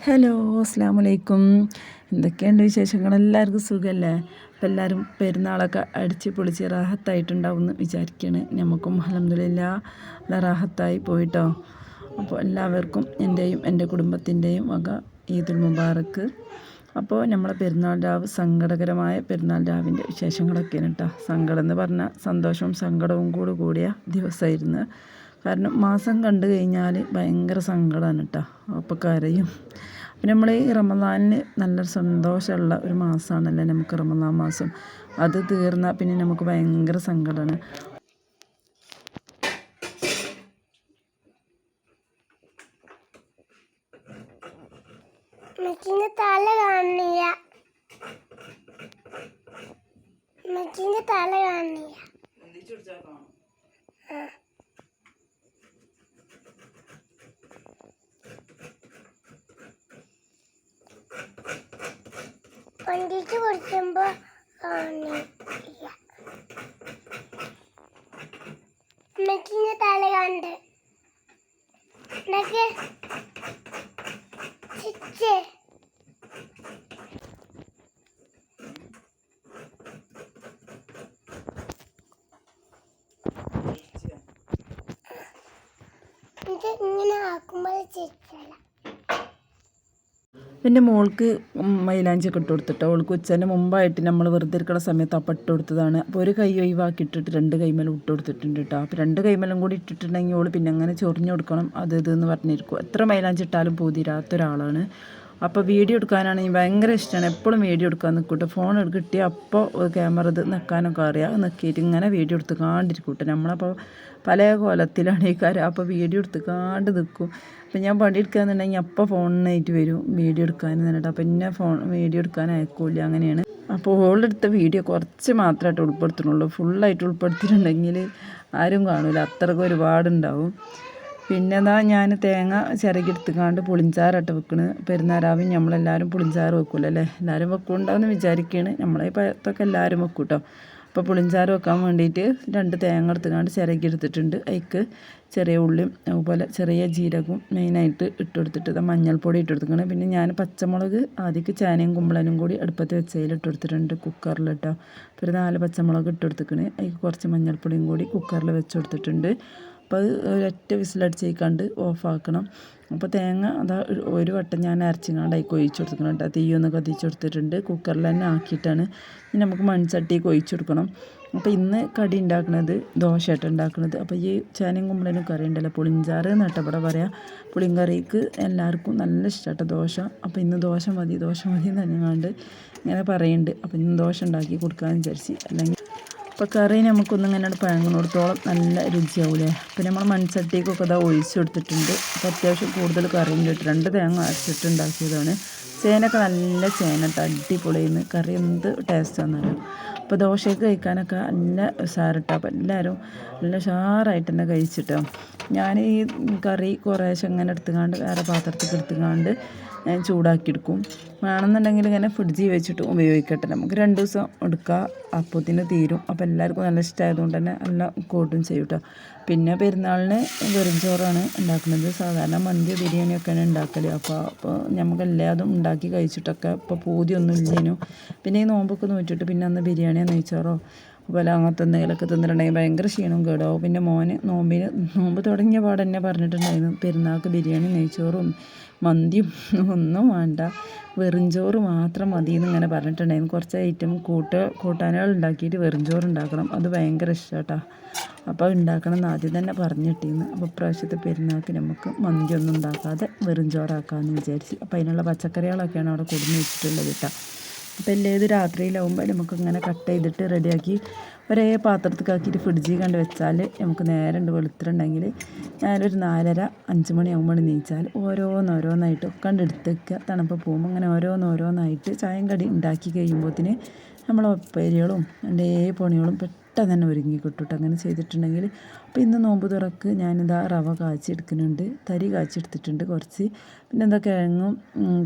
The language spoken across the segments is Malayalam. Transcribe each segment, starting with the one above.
ഹലോ അസ്സാം വലൈക്കും എന്തൊക്കെയുണ്ട് വിശേഷങ്ങൾ? എല്ലാവർക്കും സുഖമല്ലേ അപ്പോൾ എല്ലാവരും പെരുന്നാളൊക്കെ അടിച്ച് പൊളിച്ച് റാഹത്തായിട്ടുണ്ടാവും എന്ന് വിചാരിക്കുകയാണ് നമുക്കും അലഹമില്ല റാഹത്തായി പോയിട്ടോ. അപ്പോൾ എല്ലാവർക്കും എന്റെയും എന്റെ കുടുംബത്തിന്റെയും വക ഈദുൽ മുബാറക്ക് അപ്പോൾ നമ്മളെ പെരുന്നാൾ രാവ് സങ്കടകരമായ പെരുന്നാൾ രാവിന്റെ വിശേഷങ്ങളൊക്കെയാണ് കേട്ടോ സങ്കടം എന്ന് പറഞ്ഞാൽ സന്തോഷവും സങ്കടവും കൂടി കൂടിയ ദിവസമായിരുന്നു കാരണം മാസം കണ്ടു കഴിഞ്ഞാൽ ഭയങ്കര സങ്കടമാണ് കേട്ടോ അപ്പോൾ കരയും. പിന്നെ നമ്മൾ ഈ റമദാനിന് നല്ല സന്തോഷമുള്ള ഒരു മാസമാണല്ലേ നമുക്ക് റമദാൻ മാസം. അത് തീർന്നാൽ പിന്നെ നമുക്ക് ഭയങ്കര സങ്കടമാണ് അമ്മച്ചിന്റെ തല കാണില്ല മച്ചിന്റെ തല കാണില്ല കൊണ്ടിട്ട് കുടിക്കുമ്പോ കാണില്ല മച്ചിന്റെ തല കണ്ട്. എന്നൊക്കെ ചിച്ചേ. ഇങ്ങനെ ആക്കുമ്പോൾ പിന്നെ മോൾക്ക് മൈലാഞ്ചൊക്കെ ഇട്ട് കൊടുത്തിട്ടോ അവൾക്ക് ഉച്ചേന്റെ മുമ്പായിട്ട് നമ്മൾ വെറുതെ ഇരിക്കുന്ന സമയത്ത് അപ്പം ഇട്ട് കൊടുത്തതാണ്. അപ്പോൾ ഒരു കൈ ഒഴിവാക്കി ഇട്ടിട്ട് രണ്ട് കൈമേലും ഇട്ട് കൊടുത്തിട്ടുണ്ട് കേട്ടോ. അപ്പോൾ രണ്ട് കൈമേലും കൂടി ഇട്ടിട്ടുണ്ടെങ്കിൽ ഓൾ പിന്നെ അങ്ങനെ ചൊറിഞ്ഞു കൊടുക്കണം. അത് ഇതെന്ന് പറഞ്ഞിരിക്കും. എത്ര മൈലാഞ്ചി ഇട്ടാലും പൂതിരാത്ത ഒരാളാണ് അപ്പോൾ വീഡിയോ എടുക്കാനാണെങ്കിൽ ഭയങ്കര ഇഷ്ടമാണ് എപ്പോഴും വീഡിയോ എടുക്കാൻ നിൽക്കൂട്ടെ ഫോൺ കിട്ടിയാൽ അപ്പോൾ ക്യാമറ ഇത് നിൽക്കാനൊക്കെ അറിയാം. നിൽക്കിയിട്ട് ഇങ്ങനെ വീഡിയോ എടുത്ത് കാണ്ടിരിക്കൂട്ടെ നമ്മളപ്പോൾ പല കോലത്തിലാണ് ഈ കാര്യം. അപ്പോൾ വീഡിയോ എടുത്ത് കാണ്ട് നിൽക്കും അപ്പം ഞാൻ പണി എടുക്കാന്നുണ്ടെങ്കിൽ അപ്പോൾ ഫോണിനായിട്ട് വരും വീഡിയോ എടുക്കാൻ എന്നിട്ട്. അപ്പം എന്നെ ഫോൺ വീഡിയോ എടുക്കാൻ അയക്കൂല അങ്ങനെയാണ്. അപ്പോൾ ഓളെടുത്ത വീഡിയോ കുറച്ച് മാത്രമായിട്ട് ഉൾപ്പെടുത്തുന്നുള്ളൂ. ഫുള്ളായിട്ട് ഉൾപ്പെടുത്തിയിട്ടുണ്ടെങ്കിൽ ആരും കാണില്ല അത്രയ്ക്ക് ഒരുപാടുണ്ടാവും. പിന്നെ എന്താ ഞാൻ തേങ്ങ ചിറകെടുത്തുകൊണ്ട് പുളിഞ്ചാറട്ട വെക്കണ്. പെരുന്നാരാവും നമ്മളെല്ലാവരും പുളിഞ്ചാറ് വെക്കൂല അല്ലേ എല്ലാവരും വെക്കുന്നുണ്ടാവുമെന്ന് വിചാരിക്കുകയാണ് നമ്മളെ ഇപ്പോഴത്തൊക്കെ എല്ലാവരും വെക്കും കേട്ടോ അപ്പോൾ പുളിഞ്ചാറ് വെക്കാൻ വേണ്ടിയിട്ട് രണ്ട് തേങ്ങ എടുത്തുകൊണ്ട് ചിറകെടുത്തിട്ടുണ്ട് അതിക്ക് ചെറിയ ഉള്ളിയും അതുപോലെ ചെറിയ ജീരകവും മെയിനായിട്ട് ഇട്ട് കൊടുത്തിട്ട് മഞ്ഞൾപ്പൊടി ഇട്ട് കൊടുത്തിരിക്കണം. പിന്നെ ഞാൻ പച്ചമുളക് ആദ്യം ചേനയും കുമ്പളനും കൂടി അടുപ്പത്ത് വെച്ചതിൽ ഇട്ട് കൊടുത്തിട്ടുണ്ട് കുക്കറിൽ കേട്ടോ ഒരു നാല് പച്ചമുളക് ഇട്ട് കൊടുത്തിരിക്കണേ. അതിൽ കുറച്ച് മഞ്ഞൾപ്പൊടിയും കൂടി കുക്കറിൽ വെച്ച് കൊടുത്തിട്ടുണ്ട്. അപ്പോൾ അത് ഒരൊറ്റ വിസിലടിച്ചേക്കാണ്ട് ഓഫാക്കണം. അപ്പോൾ തേങ്ങ അതാ ഒരു വട്ടം ഞാൻ അരച്ചിങ്ങാണ്ടായി കൊടുക്കണം കേട്ടോ. തീയൊന്ന് കത്തിച്ച് കൊടുത്തിട്ടുണ്ട്. കുക്കറിൽ തന്നെ ആക്കിയിട്ടാണ്. ഇനി നമുക്ക് മൺചട്ടി ഒഴിച്ച് കൊടുക്കണം. അപ്പോൾ ഇന്ന് കടി ഉണ്ടാക്കുന്നത് ദോശയായിട്ട് ഉണ്ടാക്കുന്നത് അപ്പോൾ ഈ ചേനയും കുമ്പളനും കറി ഉണ്ടല്ലോ പുളിഞ്ചാറ് എന്നിട്ട് ഇവിടെ പറയാം. പുളിങ്കറിക്ക് എല്ലാവർക്കും നല്ല ഇഷ്ടമാട്ടോ ദോശ. അപ്പോൾ ഇന്ന് ദോശ മതി ദോശ മതി എന്ന് തന്നെയാണ്ട് ഇങ്ങനെ പറയുന്നുണ്ട് അപ്പോൾ ഇന്ന് ദോശ ഉണ്ടാക്കി കൊടുക്കാമെന്ന് വിചാരിച്ച്. അല്ലെങ്കിൽ അപ്പോൾ കറി നമുക്കൊന്നും ഇങ്ങനെ പഴങ്ങുന്നിടത്തോളം നല്ല രുചിയാവൂലേ? അപ്പോൾ നമ്മൾ മൺചട്ടിക്കൊക്കെ ഇതാ ഒഴിച്ചു കൊടുത്തിട്ടുണ്ട് അപ്പോൾ അത്യാവശ്യം കൂടുതൽ കറിയും കിട്ടും. രണ്ട് തേങ്ങ അരച്ചിട്ടുണ്ടാക്കിയതാണ്. ചേനൊക്കെ നല്ല ചേന കേട്ടോ അടിപൊളിയെന്ന് കറി എന്ത് ടേസ്റ്റാണെന്നറിയാം അപ്പോൾ ദോശയൊക്കെ കഴിക്കാനൊക്കെ നല്ല ഉഷാറിട്ടോ അപ്പോൾ എല്ലാവരും നല്ല ഉഷാറായിട്ട് തന്നെ കഴിച്ചിട്ടോ. ഞാൻ ഈ കറി കുറേശ്ശെ ഇങ്ങനെ എടുത്തുകാണ്ട് വേറെ പാത്രത്തിൽ ചൂടാക്കി എടുക്കും വേണമെന്നുണ്ടെങ്കിൽ ഇങ്ങനെ ഫ്രിഡ്ജിൽ വെച്ചിട്ട് ഉപയോഗിക്കട്ടെ. നമുക്ക് രണ്ട് ദിവസം എടുക്കാം. അപ്പത്തിന് തീരും. അപ്പോൾ എല്ലാവർക്കും നല്ല ഇഷ്ടമായതുകൊണ്ട് തന്നെ നല്ല കൂട്ടും ചെയ്യും കേട്ടോ പിന്നെ പെരുന്നാളിന് വെറും ചോറാണ് ഉണ്ടാക്കുന്നത്. സാധാരണ മന്തി ബിരിയാണിയൊക്കെയാണ് ഉണ്ടാക്കൽ അപ്പോൾ അപ്പോൾ നമുക്ക് എല്ലാതും ഉണ്ടാക്കി കഴിച്ചിട്ടൊക്കെ ഇപ്പോൾ പൂതിയൊന്നും ഇല്ലേനു. പിന്നെ ഈ നോമ്പൊക്കെ നോറ്റിട്ട് പിന്നെ അന്ന് ബിരിയാണിയോ നെയ്ച്ചോറോ? അതുപോലെ അങ്ങനത്തെ എന്തെങ്കിലുമൊക്കെ തിന്നിട്ടുണ്ടെങ്കിൽ ഭയങ്കര ക്ഷീണവും കേടാവും പിന്നെ മോന് നോമ്പിന് നോമ്പ് തുടങ്ങിയ പാടെ തന്നെ പറഞ്ഞിട്ടുണ്ടായിരുന്നു. പെരുന്നാൾക്ക് ബിരിയാണി നെയ്ച്ചോറും മന്തിയും ഒന്നും വേണ്ട. വെറുംചോറ് മാത്രം മതി എന്നിങ്ങനെ പറഞ്ഞിട്ടുണ്ടായിരുന്നു. കുറച്ച് ഐറ്റം കൂട്ട് കൂട്ടാനുകൾ ഉണ്ടാക്കിയിട്ട് വെറുംചോറ് ഉണ്ടാക്കണം. അത് ഭയങ്കര ഇഷ്ടമാട്ടോ. അപ്പോൾ ഉണ്ടാക്കണം എന്ന് ആദ്യം തന്നെ പറഞ്ഞിട്ടിരുന്നു. അപ്പോൾ ഇപ്രാവശ്യത്തെ പെരുന്നാൾക്ക് നമുക്ക് മന്തിയൊന്നും ഉണ്ടാക്കാതെ വെറും ചോറാക്കാമെന്ന് വിചാരിച്ച്. അപ്പോൾ അതിനുള്ള പച്ചക്കറികളൊക്കെയാണ് അവിടെ കൊടുന്ന് വെച്ചിട്ടുള്ളത് കേട്ടോ. അപ്പോൾ എല്ലാ ഇത് രാത്രിയിലാവുമ്പോൾ നമുക്ക് ഇങ്ങനെ കട്ട് ചെയ്തിട്ട് റെഡിയാക്കി ഒരേ പാത്രത്തിലാക്കിയിട്ട് ഫ്രിഡ്ജിൽ കണ്ട് വെച്ചാൽ നമുക്ക് നേരെ ഉണ്ട് വെളുത്തിട്ടുണ്ടെങ്കിൽ ഞാനൊരു നാലര അഞ്ച് മണിയാകുമ്പോൾ നീച്ചാൽ ഓരോന്നോരോന്നായിട്ട് ഒക്കെ എടുത്ത് വെക്കുക. തണുപ്പ് പോകുമ്പോൾ അങ്ങനെ ഓരോന്നോരോന്നായിട്ട് ചായം കടി ഉണ്ടാക്കി കഴിയുമ്പോഴത്തിന് നമ്മൾ ഉപ്പേരികളും എന്റെ പണികളും പെട്ടെന്ന് തന്നെ ഒരുങ്ങി കിട്ടും അങ്ങനെ ചെയ്തിട്ടുണ്ടെങ്കിൽ അപ്പോൾ ഇന്ന് നോമ്പ് തുറക്ക് ഞാനിതാ റവ കാച്ചെടുക്കുന്നുണ്ട് തരി കാച്ചെടുത്തിട്ടുണ്ട് കുറച്ച്. പിന്നെ എന്താ കിഴങ്ങും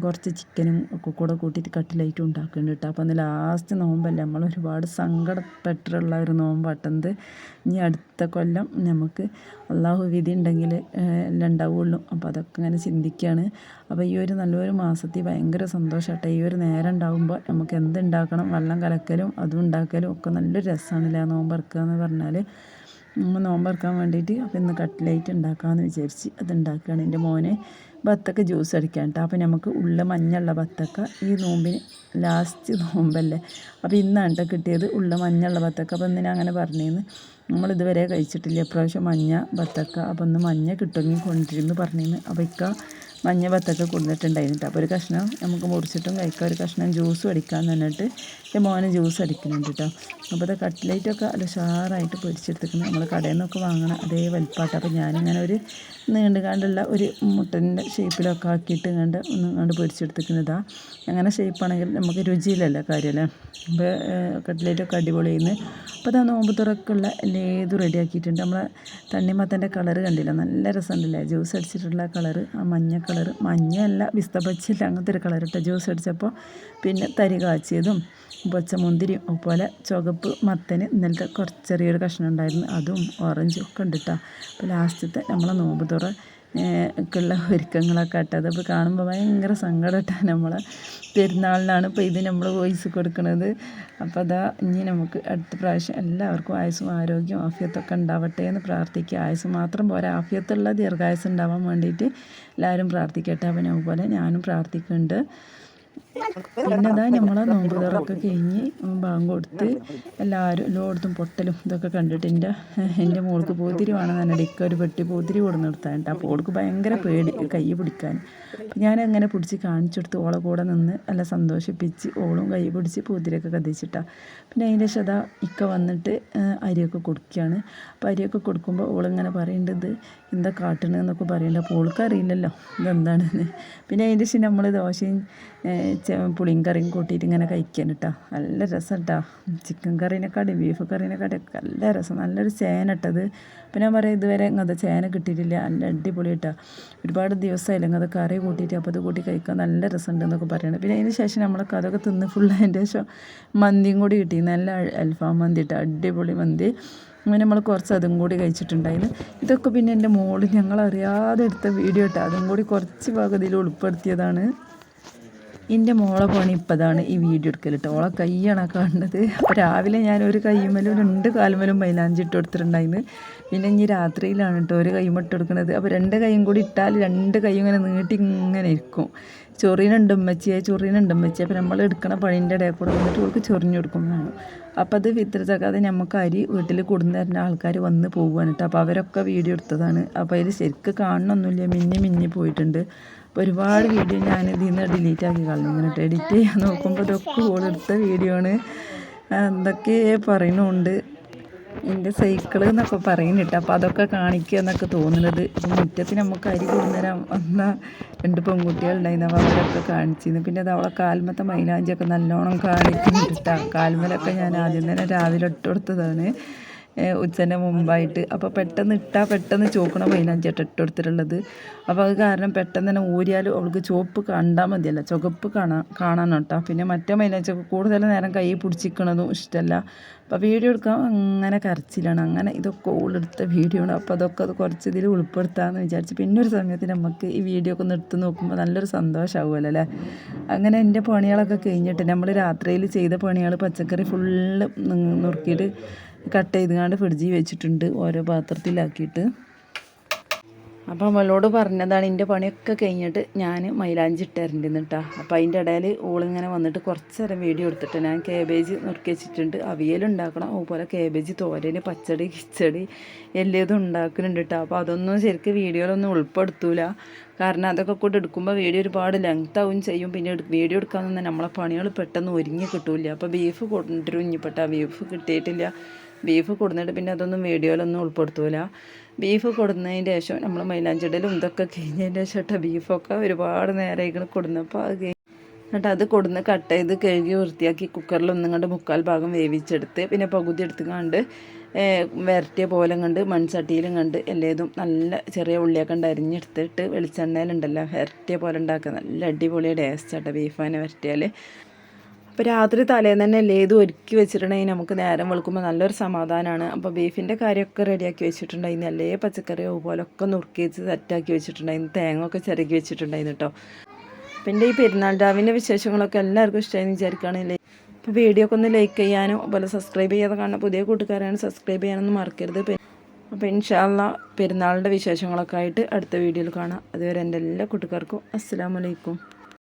കുറച്ച് ചിക്കനും ഒക്കെ കൂടെ കൂട്ടിയിട്ട് കട്ടിലായിട്ട് ഉണ്ടാക്കുന്നുണ്ട് കേട്ടോ. അപ്പോൾ അന്ന് ലാസ്റ്റ് നോമ്പല്ല നമ്മൾ ഒരുപാട് സങ്കടപ്പെട്ടിട്ടുള്ള ഒരു നോമ്പാട്ടത് ഇനി അടുത്ത കൊല്ലം നമുക്ക് അള്ളാഹു വിധി ഉണ്ടെങ്കിൽ എല്ലാം ഉണ്ടാവുള്ളൂ. അപ്പോൾ അതൊക്കെ ഇങ്ങനെ ചിന്തിക്കുകയാണ് അപ്പോൾ ഈ ഒരു നല്ലൊരു മാസത്തിൽ ഭയങ്കര സന്തോഷമാട്ടെ ഈ ഒരു നേരം ഉണ്ടാകുമ്പോൾ നമുക്ക് എന്തുണ്ടാക്കണം? വെള്ളം കലക്കലും അതും ഉണ്ടാക്കലും ഒക്കെ നല്ലൊരു രസമാണല്ലേ ആ നോമ്പറക്കുക എന്ന് പറഞ്ഞാൽ നമ്മൾ നോമ്പറക്കാൻ വേണ്ടിയിട്ട് അപ്പോൾ ഇന്ന് കട്ട്ലേറ്റ് ഉണ്ടാക്കാമെന്ന് വിചാരിച്ച് അത് ഉണ്ടാക്കുകയാണ് എന്റെ മോനെ. ബത്തക്ക ജ്യൂസ് അടിക്കാൻ കേട്ടോ അപ്പോൾ നമുക്ക് ഉള്ള മഞ്ഞുള്ള ബത്തക്ക ഈ നോമ്പിന് ലാസ്റ്റ് നോമ്പല്ലേ. അപ്പോൾ ഇന്നാണ് കേട്ടോ കിട്ടിയത് ഉള്ള മഞ്ഞുള്ള ബത്തക്ക. അപ്പോൾ ഇന്ന് അങ്ങനെ പറഞ്ഞിരുന്നു. നമ്മൾ ഇതുവരെ കഴിച്ചിട്ടില്ല. എപ്രാവശ്യം മഞ്ഞ ബത്തക്ക. അപ്പോൾ ഒന്ന് മഞ്ഞ കിട്ടുമെങ്കിൽ കൊണ്ടിരുന്നു പറഞ്ഞിരുന്നു. അപ്പോൾ ഇക്ക മഞ്ഞ ബത്തൊക്കെ കൊടുത്തിട്ടുണ്ടായിരുന്നു അപ്പോൾ ഒരു കഷ്ണം നമുക്ക് മുറിച്ചിട്ടും കഴിക്കാം. ഒരു കഷ്ണം ജ്യൂസ് അടിക്കാമെന്ന് പറഞ്ഞിട്ട് എന്റെ മോന് ജ്യൂസ് അടിക്കുന്നുണ്ട് കേട്ടോ. അപ്പോൾ അത് കട്ട്ലേറ്റൊക്കെ അല്ല ഷാറായിട്ട് പൊരിച്ചെടുത്തിരിക്കുന്നത് നമ്മൾ കടയിൽ നിന്നൊക്കെ വാങ്ങണം അതേ വലിപ്പാട്ട് അപ്പോൾ ഞാനിങ്ങനെ ഒരു നീണ്ടുകാണ്ടുള്ള ഒരു മുട്ടന്റെ ഷേപ്പിലൊക്കെ ആക്കിയിട്ട് കണ്ട് ഒന്ന് കണ്ട് പൊരിച്ചെടുത്തിരിക്കുന്നതാണ് അങ്ങനെ ഷേപ്പാണെങ്കിൽ നമുക്ക് രുചിയിലല്ല കാര്യമല്ലേ? അപ്പോൾ കട്ട്ലേറ്റൊക്കെ അടിപൊളി ചെയ്യുന്നു അപ്പോൾ അതാ നോമ്പ് തുറക്കുള്ള ഏതും റെഡിയാക്കിയിട്ടുണ്ട്. നമ്മളെ തണ്ണിമത്തന്റെ കളറ് കണ്ടില്ല? നല്ല രസമുണ്ടല്ലേ? ജ്യൂസ് അടിച്ചിട്ടുള്ള കളറ് ആ മഞ്ഞ കളറ്. മഞ്ഞയല്ല വിസ്തപച്ചില്ല. അങ്ങനത്തെ ഒരു കളർ ഇട്ട ജ്യൂസ് അടിച്ചപ്പോൾ പിന്നെ തരി കാച്ചിയതും പച്ചമുന്തിരിയും അതുപോലെ ചുവപ്പ് മത്തന് ഇന്നലത്തെ കുറച്ച് ചെറിയൊരു കഷ്ണം ഉണ്ടായിരുന്നു. അതും ഓറഞ്ചും ഒക്കെ ഉണ്ട് കേട്ടോ അപ്പോൾ ലാസ്റ്റത്തെ നമ്മളെ നോമ്പ് തുറ ഒക്കെയുള്ള ഒരുക്കങ്ങളൊക്കെ ഇട്ടത് അതപ്പോൾ കാണുമ്പോൾ ഭയങ്കര സങ്കടം ഇട്ടാ നമ്മൾ പെരുന്നാളിനാണ് ഇപ്പോൾ ഇത് നമ്മൾ വോയിസ് കൊടുക്കുന്നത് അപ്പോൾ അതാ ഇനി നമുക്ക് അടുത്ത പ്രാവശ്യം എല്ലാവർക്കും ആയുസ്സും ആരോഗ്യവും ആഫിയത്തൊക്കെ ഉണ്ടാവട്ടെ എന്ന് പ്രാർത്ഥിക്കുക. ആയുസ് മാത്രം പോരാ. ആഫിയത്തുള്ള ദീർഘായുസ് ഉണ്ടാവാൻ വേണ്ടിയിട്ട് എല്ലാവരും പ്രാർത്ഥിക്കട്ടെ. അവനെ പോലെ ഞാനും പ്രാർത്ഥിക്കുന്നുണ്ട്. പിന്നെ അതാ നമ്മളെ നോമ്പ് തുറക്കെ കഴിഞ്ഞ് ബാങ്ക് കൊടുത്ത് എല്ലാവരും എല്ലായിടത്തും പൊട്ടലും ഇതൊക്കെ കണ്ടിട്ട് എന്റെ എന്റെ മോൾക്ക് പോതിരി വേണം തന്നെ ഇക്ക ഒരു പെട്ടി പോതിരി കൊടുന്ന് നിർത്താൻ അപ്പോൾ ഓൾക്ക് ഭയങ്കര പേടി കൈ പിടിക്കാൻ. ഞാൻ അങ്ങനെ പിടിച്ച് കാണിച്ചു കൊടുത്ത് ഓളെ കൂടെ നിന്ന് നല്ല സന്തോഷിപ്പിച്ച് ഓളും കൈ പിടിച്ച് പോതിരിയൊക്കെ കത്തിച്ചിട്ടാണ് പിന്നെ അതിന്റെ ശത ഇക്ക വന്നിട്ട് അരിയൊക്കെ കൊടുക്കുകയാണ്. അപ്പോൾ അരിയൊക്കെ കൊടുക്കുമ്പോൾ ഓളിങ്ങനെ പറയേണ്ടത് എന്താ കാട്ടണെന്നൊക്കെ പറയുന്നുണ്ട് പോൾക്ക് അറിയില്ലല്ലോ ഇതെന്താണെന്ന്. പിന്നെ അതിന്റെ ശേഷം നമ്മൾ ദോശയും പുളിയും കറിയും കൂട്ടിയിട്ട് ഇങ്ങനെ കഴിക്കാൻ കേട്ടോ നല്ല രസം കേട്ടോ ചിക്കൻ കറീനെക്കാട്ടി ബീഫ് കറീനെക്കാട്ടി നല്ല രസം. നല്ലൊരു ചേന ഇട്ടത് പിന്നെ ഞാൻ പറയാം ഇതുവരെ ഇങ്ങനത്തെ ചേന കിട്ടിയിട്ടില്ല. നല്ല അടിപൊളി കേട്ടോ ഒരുപാട് ദിവസമായില്ല ഇങ്ങനത്തെ കറി കൂട്ടിയിട്ട് അപ്പോൾ അത് കൂട്ടി കഴിക്കാൻ നല്ല രസമുണ്ട് എന്നൊക്കെ പറയണം പിന്നെ അതിന് ശേഷം നമ്മളൊക്കെ അതൊക്കെ തിന്ന് ഫുള്ള് അതിന്റെ ശേഷം മന്തിയും കൂടി കിട്ടി. നല്ല അൽഫാം മന്തി കേട്ടോ അടിപൊളി മന്തി. അങ്ങനെ നമ്മൾ കുറച്ച് അതും കൂടി കഴിച്ചിട്ടുണ്ടായിരുന്നു ഇതൊക്കെ പിന്നെ എന്റെ മോൾ ഞങ്ങൾ അറിയാതെ എടുത്ത വീഡിയോ ഇട്ട് അതും കൂടി കുറച്ച് ഇതിൽ ഉൾപ്പെടുത്തിയതാണ്. എന്റെ മോളെ പണി ഇപ്പതാണ് ഈ വീഡിയോ എടുക്കൽ കേട്ടോ. ഓളെ കൈയാണ് കാണുന്നത്. അപ്പോൾ രാവിലെ ഞാൻ ഒരു കൈമലും രണ്ട് കാലുമലും മൈലാഞ്ചിട്ട് കൊടുത്തിട്ടുണ്ടായിരുന്നു പിന്നെ ഇനി രാത്രിയിലാണ് കേട്ടോ ഒരു കൈമിട്ട് കൊടുക്കുന്നത് അപ്പോൾ രണ്ട് കൈയും കൂടി ഇട്ടാൽ രണ്ട് കൈ ഇങ്ങനെ നീട്ടി ഇങ്ങനെ ഇരിക്കും. ചൊറിയുന്നുണ്ട് ഉമ്മച്ചിയെ ചൊറിയുന്നുണ്ട് ഉമ്മച്ചി. അപ്പോൾ നമ്മൾ എടുക്കണ പണീന്റെ ഇടയിൽ കൂടെ വന്നിട്ട് അവൾക്ക് ചൊറിഞ്ഞു കൊടുക്കുന്നതാണ് അപ്പോൾ അത് വിത്രച്ചക്കാതെ നമുക്ക് അരി വീട്ടിൽ കൊടുന്നു തരുന്ന ആൾക്കാർ വന്ന് പോവുകയാണ് കേട്ടോ. അപ്പോൾ അവരൊക്കെ വീഡിയോ എടുത്തതാണ്. അപ്പോൾ അതിൽ ശരിക്കും കാണണമൊന്നുമില്ല മിന്നി മിന്നി പോയിട്ടുണ്ട്. അപ്പോൾ ഒരുപാട് വീഡിയോ ഞാൻ ഇതിൽ നിന്ന് ഡിലീറ്റ് ആക്കി കളഞ്ഞു. ഇങ്ങനെ എഡിറ്റ് ചെയ്യാൻ നോക്കുമ്പോൾ ഇതൊക്കെ ഓളെടുത്ത വീഡിയോ ആണ്. എന്തൊക്കെ പറയുന്നുണ്ട്. എന്റെ സൈക്കിൾ എന്നൊക്കെ പറയുന്നുണ്ട്. അപ്പോൾ അതൊക്കെ കാണിക്കുക എന്നൊക്കെ തോന്നുന്നത്. അപ്പോൾ മുറ്റത്തിന് നമുക്ക് അരി കൊടുന്നേരം വന്ന രണ്ട് പെൺകുട്ടികളുണ്ടായിരുന്നു. അപ്പോൾ അവരൊക്കെ കാണിച്ചിരുന്നു. പിന്നെ അത് അവളെ കാൽമത്തെ മൈലാഞ്ചിയൊക്കെ നല്ലോണം കാണിക്കുന്നുണ്ട് കേട്ടോ കാൽമലൊക്കെ ഞാൻ ആദ്യം തന്നെ രാവിലെ ഇട്ട് കൊടുത്തതാണ്. ഉച്ചന്റെ മുമ്പായിട്ട്. അപ്പോൾ പെട്ടെന്ന് ഇട്ടാൽ പെട്ടെന്ന് ചോക്കണം മൈലാഞ്ചിയായിട്ട് ഇട്ടെടുത്തിട്ടുള്ളത്. അപ്പോൾ അത് കാരണം പെട്ടെന്ന് തന്നെ ഊരിയാലും അവൾക്ക് ചുവപ്പ് കണ്ടാൽ മതിയല്ല. ചുവപ്പ് കാണാൻ കാണാൻ കേട്ടോ പിന്നെ മറ്റേ മൈലാഞ്ചൊക്കെ കൂടുതൽ നേരം കൈ പിടിച്ചിരിക്കണതും ഇഷ്ടമല്ല അപ്പോൾ വീഡിയോ എടുക്കാൻ അങ്ങനെ കരച്ചിലാണ്. അങ്ങനെ ഇതൊക്കെ ഓളെടുത്ത വീഡിയോ ആണ്. അപ്പോൾ അതൊക്കെ അത് കുറച്ച് ഇതിൽ ഉൾപ്പെടുത്താമെന്ന് വിചാരിച്ച് പിന്നെ ഒരു സമയത്ത് നമുക്ക് ഈ വീഡിയോ ഒക്കെ ഒന്ന് എടുത്ത് നോക്കുമ്പോൾ നല്ലൊരു സന്തോഷമാവുമല്ലോ അല്ലേ? അങ്ങനെ എന്റെ പണികളൊക്കെ കഴിഞ്ഞിട്ട് നമ്മൾ രാത്രിയിൽ ചെയ്ത പണികൾ പച്ചക്കറി ഫുള്ള് നുറുക്കിയിട്ട് കട്ട് ചെയ്തുകൊണ്ട് ഫ്രിഡ്ജിൽ വെച്ചിട്ടുണ്ട് ഓരോ പാത്രത്തിലാക്കിയിട്ട്. അപ്പോൾ അവളോട് പറഞ്ഞതാണ് എന്റെ പണിയൊക്കെ കഴിഞ്ഞിട്ട് ഞാൻ മൈലാഞ്ചി ഇട്ടായിരുന്നു കേട്ടോ അപ്പോൾ അതിന്റെ ഇടയിൽ ഓളിങ്ങനെ വന്നിട്ട് കുറച്ച് നേരം വീഡിയോ എടുത്തിട്ട് ഞാൻ കേബേജ് നുറുക്കി വെച്ചിട്ടുണ്ട്. അവിയലുണ്ടാക്കണം അതുപോലെ കേബേജ് തോരന് പച്ചടി കിച്ചടി എല്ലാതും ഉണ്ടാക്കുന്നുണ്ട് കേട്ടോ അപ്പോൾ അതൊന്നും ശരിക്കും വീഡിയോയിലൊന്നും ഉൾപ്പെടുത്തൂല. കാരണം അതൊക്കെ കൂടെ എടുക്കുമ്പോൾ വീഡിയോ ഒരുപാട് ലെങ്ത് ആവും ചെയ്യും. പിന്നെ വീഡിയോ എടുക്കാൻ തന്നെ നമ്മളെ പണികൾ പെട്ടെന്ന് ഒരുങ്ങി കിട്ടൂല അപ്പോൾ ബീഫ് കൊണ്ടുവരും. ഇനിപ്പെട്ട ബീഫ് കിട്ടിയിട്ടില്ല. ബീഫ് കൊടുന്നിട്ട് പിന്നെ അതൊന്നും വീഡിയോയിലൊന്നും ഉൾപ്പെടുത്തൂല. ബീഫ് കൊടുന്നതിന്റെ ശേഷം നമ്മൾ മൈലാഞ്ചിടലും ഇതൊക്കെ കഴിഞ്ഞതിന്റെ ശേഷം ബീഫൊക്കെ ഒരുപാട് നേരം കൊടുന്നപ്പോൾ അത് എന്നിട്ട് അത് കൊടുന്ന് കട്ട് ചെയ്ത് കഴുകി വൃത്തിയാക്കി കുക്കറിൽ ഒന്നും കണ്ട് മുക്കാൽ ഭാഗം വേവിച്ചെടുത്ത് പിന്നെ പകുതി എടുത്ത് കണ്ട് വരട്ടിയ പോലെ കണ്ട് മൺചട്ടിയിലും കണ്ട് എല്ലേതും നല്ല ചെറിയ ഉള്ളിയൊക്കെ ഉണ്ട് അരിഞ്ഞെടുത്തിട്ട് വെളിച്ചെണ്ണയിലുണ്ടല്ലോ വരട്ടിയ പോലെ ഉണ്ടാക്കുക നല്ല അടിപൊളി ആട്ടോ ബീഫാനെ വരട്ടിയാൽ അപ്പോൾ രാത്രി തലേന്ന് തന്നെ ഇത് ഒരുക്കി വെച്ചിട്ടുണ്ടെങ്കിൽ നമുക്ക് നേരം വെളുക്കുമ്പോൾ നല്ലൊരു സമാധാനമാണ് അപ്പോൾ ബീഫിന്റെ കാര്യമൊക്കെ റെഡിയാക്കി വെച്ചിട്ടുണ്ടായിരുന്നു. അല്ലേ? പച്ചക്കറിയോ പോലൊക്കെ നുറുക്കി വെച്ച് സെറ്റാക്കി വെച്ചിട്ടുണ്ടായിരുന്നു. തേങ്ങ ഒക്കെ ചിരകി വെച്ചിട്ടുണ്ടായിരുന്നു കേട്ടോ പിന്നെ ഈ പെരുന്നാൾ രാവിലെ വിശേഷങ്ങളൊക്കെ എല്ലാവർക്കും ഇഷ്ടമായി വിചാരിക്കുകയാണെങ്കിൽ അപ്പോൾ വീഡിയോ ഒക്കെ ഒന്ന് ലൈക്ക് ചെയ്യാനും അതുപോലെ സബ്സ്ക്രൈബ് ചെയ്യാതെ കാണുന്ന പുതിയ കൂട്ടുകാരാണ് സബ്സ്ക്രൈബ് ചെയ്യാനൊന്നും മറക്കരുത്. അപ്പോൾ ഇൻഷാല്ല പെരുന്നാളിന്റെ വിശേഷങ്ങളൊക്കെ ആയിട്ട് അടുത്ത വീഡിയോയിൽ കാണാം. അതുവരെ എന്റെ എല്ലാ കൂട്ടുകാർക്കും അസ്സാം വലൈക്കും